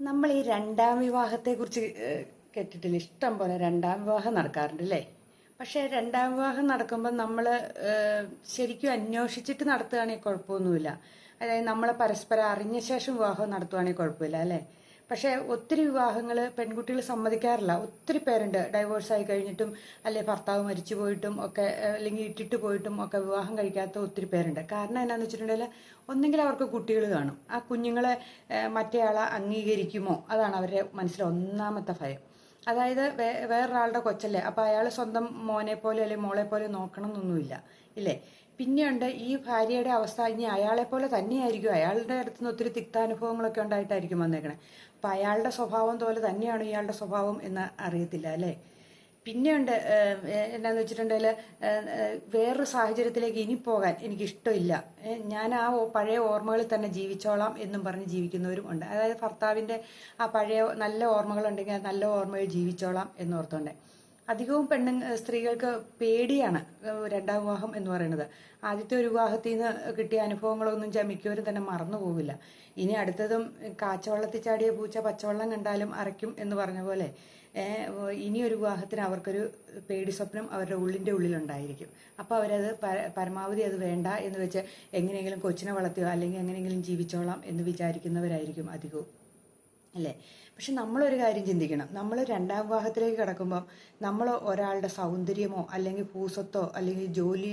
നമ്മൾ ഈ രണ്ടാം വിവാഹത്തെക്കുറിച്ച് കുറിച്ച് കേട്ടിട്ടില്ല? ഇഷ്ടം പോലെ രണ്ടാം വിവാഹം നടക്കാറുണ്ട് അല്ലേ പക്ഷേ രണ്ടാം വിവാഹം നടക്കുമ്പോൾ നമ്മൾ ശരിക്കും അന്വേഷിച്ചിട്ട് നടത്തുകയാണെങ്കിൽ കുഴപ്പമൊന്നുമില്ല. അതായത് നമ്മളെ പരസ്പരം അറിഞ്ഞ ശേഷം വിവാഹം നടത്തുകയാണെങ്കിൽ കുഴപ്പമില്ല അല്ലേ പക്ഷേ ഒത്തിരി വിവാഹങ്ങൾ പെൺകുട്ടികൾ സമ്മതിക്കാറില്ല. ഒത്തിരി പേരുണ്ട്. ഡൈവോഴ്സ് ആയി കഴിഞ്ഞിട്ടും അല്ലെ ഭർത്താവ് മരിച്ചു പോയിട്ടും ഒക്കെ അല്ലെങ്കിൽ ഇട്ടിട്ട് പോയിട്ടും ഒക്കെ വിവാഹം കഴിക്കാത്ത ഒത്തിരി പേരുണ്ട്. കാരണം എന്നാന്ന് വെച്ചിട്ടുണ്ടെങ്കിൽ ഒന്നെങ്കിൽ അവർക്ക് കുട്ടികൾ കാണും. ആ കുഞ്ഞുങ്ങളെ മറ്റേയാളെ അംഗീകരിക്കുമോ? അതാണ് അവരുടെ മനസ്സിലെ ഒന്നാമത്തെ ഭയം. അതായത് വേ വേറൊരാളുടെ കൊച്ചല്ലേ? അപ്പം അയാൾ സ്വന്തം മോനെ പോലെ അല്ലെങ്കിൽ മോളെ പോലെ നോക്കണം എന്നൊന്നുമില്ല ഇല്ലേ? പിന്നെയുണ്ട് ഈ ഭാര്യയുടെ അവസ്ഥ ഇനി അയാളെ പോലെ തന്നെയായിരിക്കും. അയാളുടെ അടുത്ത് നിന്ന് ഒത്തിരി തിക്താനുഭവങ്ങളൊക്കെ ഉണ്ടായിട്ടായിരിക്കും വന്നേക്കണേ. അപ്പം അയാളുടെ സ്വഭാവം പോലെ തന്നെയാണ് ഇയാളുടെ സ്വഭാവം എന്ന് അറിയത്തില്ല അല്ലേ? പിന്നെയുണ്ട് എന്നാന്ന് വെച്ചിട്ടുണ്ടെങ്കിൽ വേറൊരു സാഹചര്യത്തിലേക്ക് ഇനി പോകാൻ എനിക്ക് ഇഷ്ടമില്ല ഞാൻ ആ പഴയ ഓർമ്മകളിൽ തന്നെ ജീവിച്ചോളാം എന്നും പറഞ്ഞ് ജീവിക്കുന്നവരും ഉണ്ട്. അതായത് ഭർത്താവിന്റെ ആ പഴയ നല്ല ഓർമ്മകളുണ്ടെങ്കിൽ നല്ല ഓർമ്മയിൽ ജീവിച്ചോളാം എന്നോർത്തുണ്ട് അധികവും പെണ്ണു സ്ത്രീകൾക്ക് പേടിയാണ് രണ്ടാം വിവാഹം എന്ന് പറയുന്നത്. ആദ്യത്തെ ഒരു വിവാഹത്തിൽ നിന്ന് കിട്ടിയ അനുഭവങ്ങളൊന്നും മിക്കവരും തന്നെ മറന്നു പോവില്ല. ഇനി അടുത്തതും കാച്ചവെള്ളത്തിൽ ചാടിയ പൂച്ച പച്ചവെള്ളം കണ്ടാലും അരയ്ക്കും എന്ന് പറഞ്ഞ പോലെ ഇനി ഒരു വിവാഹത്തിന് അവർക്കൊരു പേടി സ്വപ്നം അവരുടെ ഉള്ളിന്റെ ഉള്ളിലുണ്ടായിരിക്കും. അപ്പോൾ അവരത് പരമാവധി അത് വേണ്ട എന്ന് വെച്ച് എങ്ങനെയെങ്കിലും കൊച്ചിനെ വളർത്തിയോ അല്ലെങ്കിൽ എങ്ങനെയെങ്കിലും ജീവിച്ചോളാം എന്ന് വിചാരിക്കുന്നവരായിരിക്കും അധികവും. അല്ലേ? പക്ഷെ നമ്മളൊരു കാര്യം ചിന്തിക്കണം. നമ്മൾ രണ്ടാം വിവാഹത്തിലേക്ക് കിടക്കുമ്പം നമ്മൾ ഒരാളുടെ സൗന്ദര്യമോ അല്ലെങ്കിൽ പൂസത്തോ അല്ലെങ്കിൽ ജോലി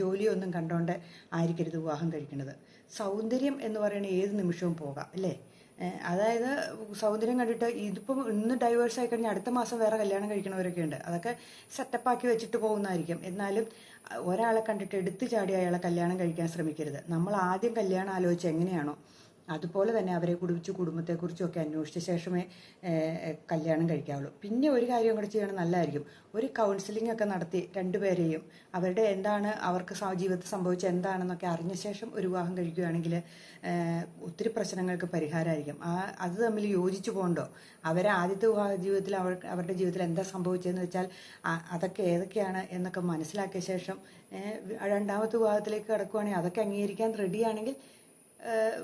ജോലിയോ ഒന്നും കണ്ടോണ്ട് ആയിരിക്കരുത് വിവാഹം കഴിക്കുന്നത്. സൗന്ദര്യം എന്ന് പറയുന്നത് ഏത് നിമിഷവും പോകാം അല്ലേ? അതായത് സൗന്ദര്യം കണ്ടിട്ട് ഇതിപ്പം ഇന്ന് ഡൈവേഴ്സ് ആയി കഴിഞ്ഞാൽ അടുത്ത മാസം വേറെ കല്യാണം കഴിക്കണവരൊക്കെ ഉണ്ട്. അതൊക്കെ സെറ്റപ്പാക്കി വെച്ചിട്ട് പോകുന്നതായിരിക്കും. എന്നാലും ഒരാളെ കണ്ടിട്ട് എടുത്തു ചാടി അയാളെ കല്യാണം കഴിക്കാൻ ശ്രമിക്കരുത്. നമ്മൾ ആദ്യം കല്യാണം ആലോചിച്ച് എങ്ങനെയാണോ അതുപോലെ തന്നെ അവരെ കുറിച്ച് കുടുംബത്തെക്കുറിച്ചും ഒക്കെ അന്വേഷിച്ച ശേഷമേ കല്യാണം കഴിക്കാവുള്ളൂ. പിന്നെ ഒരു കാര്യം കൂടെ ചെയ്യണം നല്ലതായിരിക്കും. ഒരു കൗൺസിലിംഗ് ഒക്കെ നടത്തി രണ്ടുപേരെയും അവരുടെ എന്താണ് അവർക്ക് ജീവിതത്തിൽ സംഭവിച്ച എന്താണെന്നൊക്കെ അറിഞ്ഞ ശേഷം ഒരു വിവാഹം കഴിക്കുകയാണെങ്കിൽ ഒത്തിരി പ്രശ്നങ്ങൾക്ക് പരിഹാരമായിരിക്കും. ആ അത് തമ്മിൽ യോജിച്ചു പോകണ്ടോ? അവരെ ആദ്യത്തെ വിവാഹ ജീവിതത്തിൽ അവർ അവരുടെ ജീവിതത്തിൽ എന്താ സംഭവിച്ചതെന്ന് വെച്ചാൽ അതൊക്കെ ഏതൊക്കെയാണ് എന്നൊക്കെ മനസ്സിലാക്കിയ ശേഷം രണ്ടാമത്തെ വിവാഹത്തിലേക്ക് കിടക്കുകയാണെങ്കിൽ അതൊക്കെ അംഗീകരിക്കാൻ റെഡിയാണെങ്കിൽ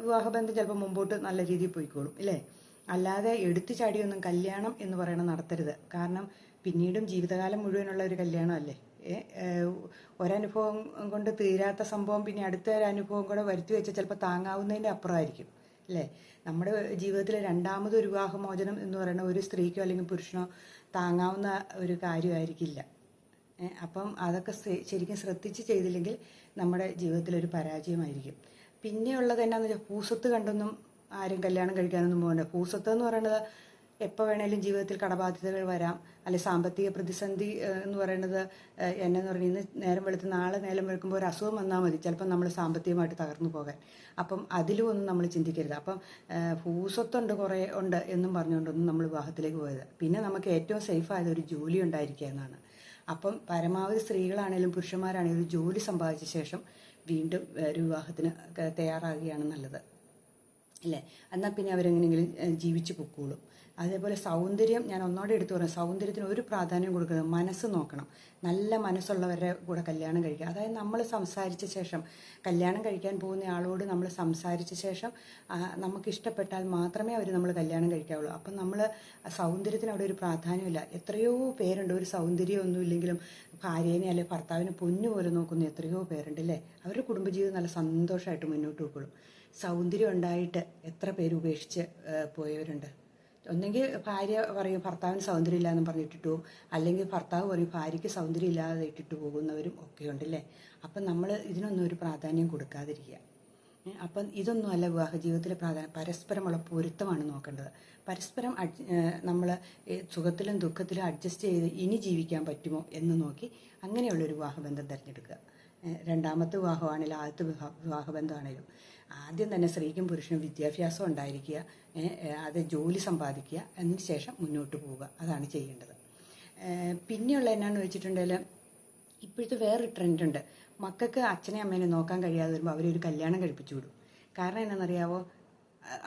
വിവാഹബന്ധം ചിലപ്പോൾ മുമ്പോട്ട് നല്ല രീതിയിൽ പോയിക്കോളും ഇല്ലേ? അല്ലാതെ എടുത്തു ചാടിയൊന്നും കല്യാണം എന്ന് പറയണത് നടത്തരുത്. കാരണം പിന്നീടും ജീവിതകാലം മുഴുവനുള്ള ഒരു കല്യാണമല്ലേ? ഒരനുഭവം കൊണ്ട് തീരാത്ത സംഭവം പിന്നെ അടുത്ത ഒരു അനുഭവം കൂടെ വരുത്തി വെച്ചാൽ ചിലപ്പോൾ താങ്ങാവുന്നതിന്റെ അപ്പുറമായിരിക്കും അല്ലേ നമ്മുടെ ജീവിതത്തിലെ രണ്ടാമത് ഒരു വിവാഹമോചനം എന്ന് പറയുന്ന ഒരു സ്ത്രീക്കോ അല്ലെങ്കിൽ പുരുഷനോ താങ്ങാവുന്ന ഒരു കാര്യമായിരിക്കില്ല. അപ്പം അതൊക്കെ ശ്ര- ശരിക്കും ശ്രദ്ധിച്ച് ചെയ്തില്ലെങ്കിൽ നമ്മുടെ ജീവിതത്തിലൊരു പരാജയമായിരിക്കും. പിന്നെയുള്ളത് എന്നാന്ന് വെച്ചാൽ പൂസത്ത് കണ്ടൊന്നും ആരും കല്യാണം കഴിക്കാനൊന്നും പോകണ്ട പൂസത്ത് എന്ന് പറയുന്നത് എപ്പോൾ വേണേലും ജീവിതത്തിൽ കടബാധ്യതകൾ വരാം. അല്ലെ സാമ്പത്തിക പ്രതിസന്ധി എന്ന് പറയുന്നത് എന്നെ എന്നെന്ന് പറഞ്ഞാൽ ഇന്ന് നേരം വെളുത്ത് നാളെ നേരം വെളുക്കുമ്പോൾ ഒരു അസുഖം വന്നാൽ മതി. ചിലപ്പോൾ നമ്മൾ സാമ്പത്തികമായിട്ട് തകർന്നു പോകാൻ. അപ്പം അതിലും ഒന്നും നമ്മൾ ചിന്തിക്കരുത്. അപ്പം ഭൂസ്വത്തുണ്ട് കുറേ ഉണ്ട് എന്നും പറഞ്ഞുകൊണ്ടൊന്നും നമ്മൾ വിവാഹത്തിലേക്ക് പോയത്. പിന്നെ നമുക്ക് ഏറ്റവും സേഫ് ആയത് ഒരു ജോലി ഉണ്ടായിരിക്കുക എന്നാണ്. അപ്പം പരമാവധി സ്ത്രീകളാണേലും പുരുഷന്മാരാണേലും ജോലി സമ്പാദിച്ച ശേഷം വീണ്ടും ഒരു വിവാഹത്തിന് തയ്യാറാകുകയാണ് നല്ലത്. അല്ലേ? എന്നാൽ പിന്നെ അവരെങ്ങനെയെങ്കിലും ജീവിച്ചു പൊക്കോളും. അതേപോലെ സൗന്ദര്യം ഞാൻ ഒന്നോടെ എടുത്തു പറയാം സൗന്ദര്യത്തിന് ഒരു പ്രാധാന്യം കൊടുക്കുന്നത് മനസ്സ് നോക്കണം. നല്ല മനസ്സുള്ളവരുടെ കൂടെ കല്യാണം കഴിക്കുക. അതായത് നമ്മൾ സംസാരിച്ച ശേഷം കല്യാണം കഴിക്കാൻ പോകുന്ന ആളോട് നമ്മൾ സംസാരിച്ച ശേഷം നമുക്ക് ഇഷ്ടപ്പെട്ടാൽ മാത്രമേ അവർ നമ്മൾ കല്യാണം കഴിക്കാവുള്ളൂ. അപ്പം നമ്മൾ സൗന്ദര്യത്തിന് അവിടെ ഒരു പ്രാധാന്യമില്ല. എത്രയോ പേരുണ്ട്. ഒരു സൗന്ദര്യമൊന്നും ഇല്ലെങ്കിലും ഭാര്യേനെ അല്ലെ ഭർത്താവിനെ പൊന്നു പോലെ നോക്കുന്ന എത്രയോ പേരുണ്ട് അല്ലേ? അവരുടെ കുടുംബജീവിതം നല്ല സന്തോഷമായിട്ട് മുന്നോട്ട് പോയിക്കോളും. സൗന്ദര്യം ഉണ്ടായിട്ട് എത്ര പേര് ഉപേക്ഷിച്ച് പോയവരുണ്ട്? ഒന്നെങ്കിൽ ഭാര്യ പറയും ഭർത്താവിന് സൗന്ദര്യം ഇല്ല എന്ന് പറഞ്ഞിട്ടിട്ട്. അല്ലെങ്കിൽ ഭർത്താവ് പറയും ഭാര്യയ്ക്ക് സൗന്ദര്യം ഇല്ലാതെ ഇട്ടിട്ട് പോകുന്നവരും ഒക്കെ ഉണ്ടല്ലേ അപ്പം നമ്മൾ ഇതിനൊന്നും ഒരു പ്രാധാന്യം കൊടുക്കാതിരിക്കുക. അപ്പം ഇതൊന്നുമല്ല വിവാഹ ജീവിതത്തിലെ പ്രാധാന്യം. പരസ്പരമുള്ള പൊരുത്തമാണ് നോക്കേണ്ടത്. പരസ്പരം നമ്മൾ സുഖത്തിലും ദുഃഖത്തിലും അഡ്ജസ്റ്റ് ചെയ്ത് ഇനി ജീവിക്കാൻ പറ്റുമോ എന്ന് നോക്കി അങ്ങനെയുള്ളൊരു വിവാഹബന്ധം തിരഞ്ഞെടുക്കുക. രണ്ടാമത്തെ വിവാഹമാണെങ്കിലും ആദ്യത്തെ വിവാഹ വിവാഹബന്ധമാണെങ്കിലും. ആദ്യം തന്നെ സ്ത്രീക്കും പുരുഷനും വിദ്യാഭ്യാസം ഉണ്ടായിരിക്കുക അത് ജോലി സമ്പാദിക്കുക അതിന് ശേഷം മുന്നോട്ട് പോവുക. അതാണ് ചെയ്യേണ്ടത്. പിന്നെയുള്ള എന്നാന്ന് വെച്ചിട്ടുണ്ടെങ്കിൽ ഇപ്പോഴത്തെ വേറൊരു ട്രെൻഡുണ്ട് മക്കൾക്ക് അച്ഛനെ അമ്മേനെ നോക്കാൻ കഴിയാതെ വരുമ്പോൾ അവരൊരു കല്യാണം കഴിപ്പിച്ചു വിടും. കാരണം എന്നാണെന്നറിയാവോ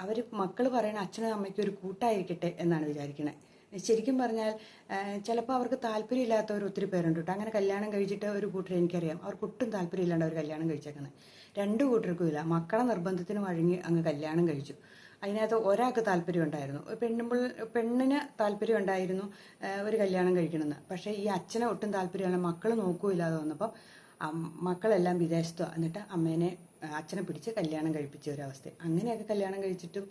അവർ മക്കൾ പറയണ അച്ഛനും അമ്മയ്ക്കും ഒരു കൂട്ടായിരിക്കട്ടെ എന്നാണ് വിചാരിക്കണത് ശരിക്കും പറഞ്ഞാൽ ചിലപ്പോൾ അവർക്ക് താല്പര്യമില്ലാത്തവർ ഒത്തിരി പേരുണ്ട് കേട്ടോ. അങ്ങനെ കല്യാണം കഴിച്ചിട്ട് ഒരു കൂട്ടർ എനിക്കറിയാം. അവർക്ക് ഒട്ടും താല്പര്യമില്ലാണ്ട് അവർ കല്യാണം കഴിച്ചേക്കുന്നത് രണ്ട് കൂട്ടർക്കും ഇല്ല മക്കളെ നിർബന്ധത്തിന് വഴങ്ങി അങ്ങ് കല്യാണം കഴിച്ചു. അതിനകത്ത് ഒരാൾക്ക് താല്പര്യം ഉണ്ടായിരുന്നു. പെണ്ണുമ്പോൾ പെണ്ണിന് താല്പര്യം ഉണ്ടായിരുന്നു ഒരു കല്യാണം കഴിക്കണമെന്ന്. പക്ഷേ ഈ അച്ഛനെ ഒട്ടും താല്പര്യമില്ല. മക്കൾ നോക്കൂല്ലാതെ വന്നപ്പോൾ മക്കളെല്ലാം വിദേശത്തോ എന്നിട്ട് അമ്മേനെ അച്ഛനെ പിടിച്ച് കല്യാണം കഴിപ്പിച്ച ഒരവസ്ഥ അങ്ങനെയൊക്കെ കല്യാണം കഴിച്ചിട്ടും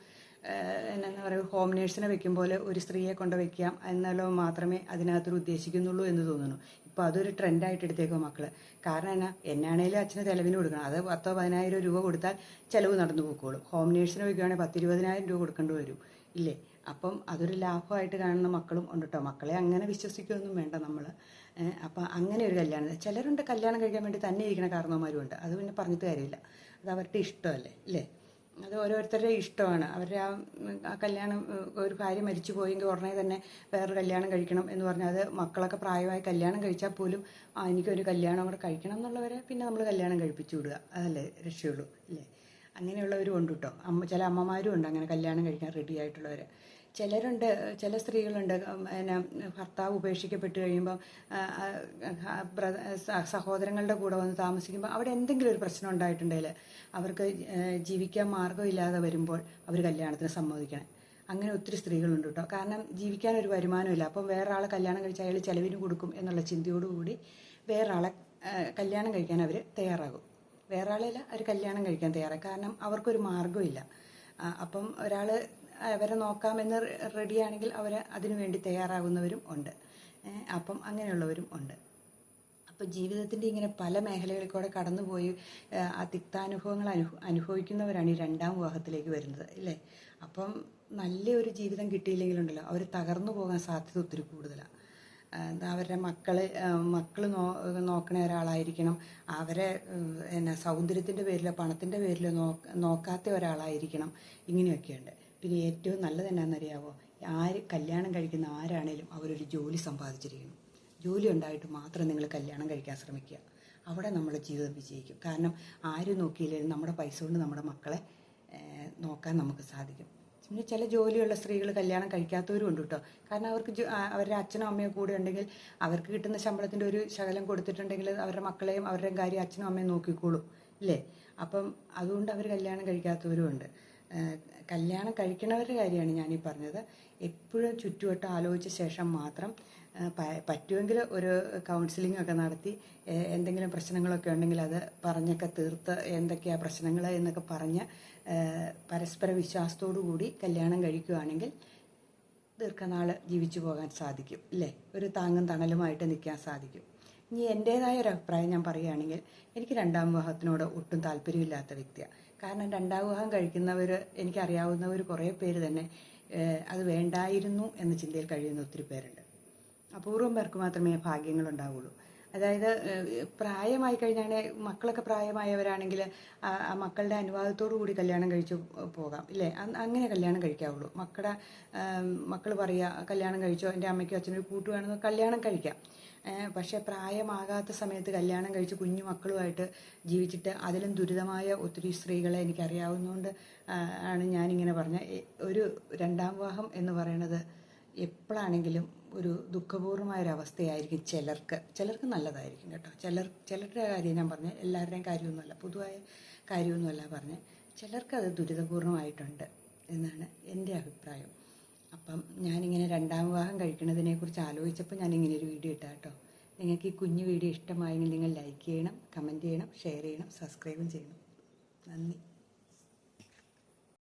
എന്നാ പറയുക ഹോം നേഴ്സിനെ വെക്കും പോലെ ഒരു സ്ത്രീയെ കൊണ്ട് വെക്കാം എന്നുള്ളത് മാത്രമേ അതിനകത്തൊരു ഉദ്ദേശിക്കുന്നുള്ളൂ എന്ന് തോന്നുന്നു. ഇപ്പോൾ അതൊരു ട്രെൻഡായിട്ട് എടുത്തേക്കോ മക്കൾ? കാരണം എന്നാ എന്നാണേലും അച്ഛന് ചെലവിന് കൊടുക്കണം. അത് പത്തോ പതിനായിരം രൂപ കൊടുത്താൽ ചിലവ് നടന്നു പോയിക്കോളും ഹോം നേഴ്സിനെ വെക്കുകയാണെങ്കിൽ പത്തിരുപതിനായിരം രൂപ കൊടുക്കേണ്ടി വരും. ഇല്ലേ? അപ്പം അതൊരു ലാഭമായിട്ട് കാണുന്ന മക്കളും ഉണ്ട് കേട്ടോ മക്കളെ അങ്ങനെ വിശ്വസിക്കുകയൊന്നും വേണ്ട നമ്മൾ അപ്പം അങ്ങനെ ഒരു കല്യാണം. ചിലരുണ്ട് കല്യാണം കഴിക്കാൻ വേണ്ടി തന്നെ ഇരിക്കുന്ന കാരണവന്മാരും ഉണ്ട് അത് പിന്നെ പറഞ്ഞിട്ട് കാര്യമില്ല. അത് അവരുടെ ഇഷ്ടമല്ലേ? ഇല്ലേ? അത് ഓരോരുത്തരുടെ ഇഷ്ടമാണ്. അവരുടെ ആ ആ കല്യാണം ഒരു ഭാര്യ മരിച്ചു പോയെങ്കിൽ ഉടനെ തന്നെ വേറൊരു കല്യാണം കഴിക്കണം എന്ന് പറഞ്ഞാൽ അത് മക്കളൊക്കെ പ്രായമായി കല്യാണം കഴിച്ചാൽ പോലും ആ എനിക്കൊരു കല്യാണം കൂടെ കഴിക്കണം എന്നുള്ളവരെ പിന്നെ നമ്മൾ കല്യാണം കഴിപ്പിച്ചു വിടുക. അതല്ലേ രക്ഷയുള്ളൂ അല്ലേ? അങ്ങനെയുള്ളവരും ഉണ്ട് കേട്ടോ അമ്മ ചില അമ്മമാരും ഉണ്ട് അങ്ങനെ കല്യാണം കഴിക്കാൻ റെഡി ആയിട്ടുള്ളവർ ചിലരുണ്ട് ചില സ്ത്രീകളുണ്ട്. പിന്നെ ഭർത്താവ് ഉപേക്ഷിക്കപ്പെട്ട് കഴിയുമ്പോൾ സഹോദരങ്ങളുടെ കൂടെ വന്ന് താമസിക്കുമ്പോൾ അവിടെ എന്തെങ്കിലും ഒരു പ്രശ്നം ഉണ്ടായിട്ടുണ്ടെങ്കിൽ അവർക്ക് ജീവിക്കാൻ മാർഗമില്ലാതെ വരുമ്പോൾ അവർ കല്യാണത്തിന് സമ്മതിക്കണം. അങ്ങനെ ഒത്തിരി സ്ത്രീകളുണ്ട് കേട്ടോ. കാരണം ജീവിക്കാൻ ഒരു വരുമാനമില്ല. അപ്പം വേറൊരാളെ കല്യാണം കഴിച്ച് അയാൾ ചിലവിന് കൊടുക്കും എന്നുള്ള ചിന്തയോടുകൂടി വേറൊരാളെ കല്യാണം കഴിക്കാൻ അവർ തയ്യാറാകും. വേറെ അവർ കല്യാണം കഴിക്കാൻ തയ്യാറാകും. കാരണം അവർക്കൊരു മാർഗമില്ല. അപ്പം ഒരാൾ അവരെ നോക്കാമെന്ന് റെഡിയാണെങ്കിൽ അവർ അതിനു വേണ്ടി തയ്യാറാകുന്നവരും ഉണ്ട്. അപ്പം അങ്ങനെയുള്ളവരും ഉണ്ട്. അപ്പോൾ ജീവിതത്തിന്റെ ഇങ്ങനെ പല മേഖലകളിൽ കൂടെ കടന്നുപോയി ആ, തിക്താനുഭവങ്ങൾ അനുഭ അനുഭവിക്കുന്നവരാണ് ഈ രണ്ടാം വിവാഹത്തിലേക്ക് വരുന്നത് അല്ലേ അപ്പം നല്ലൊരു ജീവിതം കിട്ടിയില്ലെങ്കിലുണ്ടല്ലോ അവർ തകർന്നു പോകാൻ സാധ്യത ഒത്തിരി കൂടുതലാണ് അവരുടെ മക്കളെ മക്കൾ നോ നോക്കണ ഒരാളായിരിക്കണം അവരെ എന്നാ സൗന്ദര്യത്തിന്റെ പേരിലോ പണത്തിന്റെ പേരിലോ നോക്കാത്ത ഒരാളായിരിക്കണം ഇങ്ങനെയൊക്കെയുണ്ട്. പിന്നെ ഏറ്റവും നല്ലത് എന്നാണെന്നറിയാവോ ആര് കല്യാണം കഴിക്കുന്ന ആരാണേലും അവരൊരു ജോലി സമ്പാദിച്ചിരിക്കണം. ജോലി ഉണ്ടായിട്ട് മാത്രം നിങ്ങൾ കല്യാണം കഴിക്കാൻ ശ്രമിക്കുക. അവിടെ നമ്മുടെ ജീവിതം വിജയിക്കും. കാരണം ആര് നോക്കിയില്ലെങ്കിലും നമ്മുടെ പൈസ കൊണ്ട് നമ്മുടെ മക്കളെ നോക്കാൻ നമുക്ക് സാധിക്കും. പിന്നെ ചില ജോലിയുള്ള സ്ത്രീകൾ കല്യാണം കഴിക്കാത്തവരും ഉണ്ട് കേട്ടോ കാരണം അവർക്ക് അവരുടെ അച്ഛനും അമ്മയും കൂടെ ഉണ്ടെങ്കിൽ അവർക്ക് കിട്ടുന്ന ശമ്പളത്തിന്റെ ഒരു ശകലം കൊടുത്തിട്ടുണ്ടെങ്കിൽ അവരുടെ മക്കളെയും അവരുടെ കാര്യം അച്ഛനും അമ്മയും നോക്കിക്കോളും. ഇല്ലേ? അപ്പം അതുകൊണ്ട് അവർ കല്യാണം കഴിക്കാത്തവരും ഉണ്ട്. കല്യാണം കഴിക്കണവരുടെ കാര്യമാണ് ഞാനീ പറഞ്ഞത്. എപ്പോഴും ചുറ്റുവട്ടം ആലോചിച്ച ശേഷം മാത്രം പറ്റുമെങ്കിൽ ഒരു കൗൺസിലിംഗ് ഒക്കെ നടത്തി എന്തെങ്കിലും പ്രശ്നങ്ങളൊക്കെ ഉണ്ടെങ്കിൽ അത് പറഞ്ഞൊക്കെ തീർത്ത് എന്തൊക്കെയാ പ്രശ്നങ്ങൾ എന്നൊക്കെ പറഞ്ഞ് പരസ്പര വിശ്വാസത്തോടു കൂടി കല്യാണം കഴിക്കുകയാണെങ്കിൽ ദീർഘനാൾ ജീവിച്ചു പോകാൻ സാധിക്കും അല്ലേ ഒരു താങ്ങും തണലുമായിട്ട് നിൽക്കാൻ സാധിക്കും. ഇനി എന്റേതായ ഒരു അഭിപ്രായം ഞാൻ പറയുകയാണെങ്കിൽ എനിക്ക് രണ്ടാം വിവാഹത്തിനോട് ഒട്ടും താല്പര്യമില്ലാത്ത വ്യക്തിയാണ് കാരണം രണ്ടാം വിവാഹം കഴിക്കുന്നവർ എനിക്കറിയാവുന്നവർ കുറേ പേര് തന്നെ അത് വേണ്ടായിരുന്നു എന്ന ചിന്തയിൽ കഴിയുന്ന ഒത്തിരി പേരുണ്ട്. അപൂർവം പേർക്ക് മാത്രമേ ഭാഗ്യങ്ങൾ ഉണ്ടാവുള്ളൂ അതായത് പ്രായമായി കഴിഞ്ഞാൽ മക്കളൊക്കെ പ്രായമായവരാണെങ്കിൽ ആ മക്കളുടെ അനുവാദത്തോടു കൂടി കല്യാണം കഴിച്ചു പോകാം ഇല്ലേ? അങ്ങനെ കല്യാണം കഴിക്കാവുള്ളൂ. മക്കളുടെ മക്കൾ പറയുക കല്യാണം കഴിച്ചോ എന്റെ അമ്മയ്ക്കോ അച്ഛനൊരു കൂട്ട് വേണമെന്ന് കല്യാണം കഴിക്കാം. പക്ഷേ പ്രായമാകാത്ത സമയത്ത് കല്യാണം കഴിച്ച് കുഞ്ഞു മക്കളുമായിട്ട് ജീവിച്ചിട്ട് അതിലും ദുരിതമായ ഒത്തിരി സ്ത്രീകളെ എനിക്കറിയാവുന്നതുകൊണ്ട് ആണ് ഞാനിങ്ങനെ പറഞ്ഞ ഒരു രണ്ടാം വിവാഹം എന്ന് പറയുന്നത് എപ്പോഴാണെങ്കിലും ഒരു അവസ്ഥയായിരിക്കും ചിലർക്ക്. ചിലർക്ക് നല്ലതായിരിക്കും കേട്ടോ. ചിലർ ചിലരുടെ കാര്യം ഞാൻ പറഞ്ഞ എല്ലാവരുടെയും കാര്യമൊന്നുമല്ല പൊതുവായ കാര്യമൊന്നുമല്ല പറഞ്ഞ് ചിലർക്കത് ദുരിതപൂർണമായിട്ടുണ്ട് എന്നാണ് എന്റെ അഭിപ്രായം. അപ്പം ഞാനിങ്ങനെ രണ്ടാം വിവാഹം കഴിക്കുന്നതിനെ കുറിച്ച് ആലോചിച്ചപ്പോൾ ഞാനിങ്ങനെ ഒരു വീഡിയോ ഇട്ടാ കേട്ടോ നിങ്ങൾക്ക് ഈ കുഞ്ഞു വീഡിയോ ഇഷ്ടമായെങ്കിൽ നിങ്ങൾ ലൈക്ക് ചെയ്യണം കമന്റ് ചെയ്യണം ഷെയർ ചെയ്യണം സബ്സ്ക്രൈബും ചെയ്യണം. നന്ദി.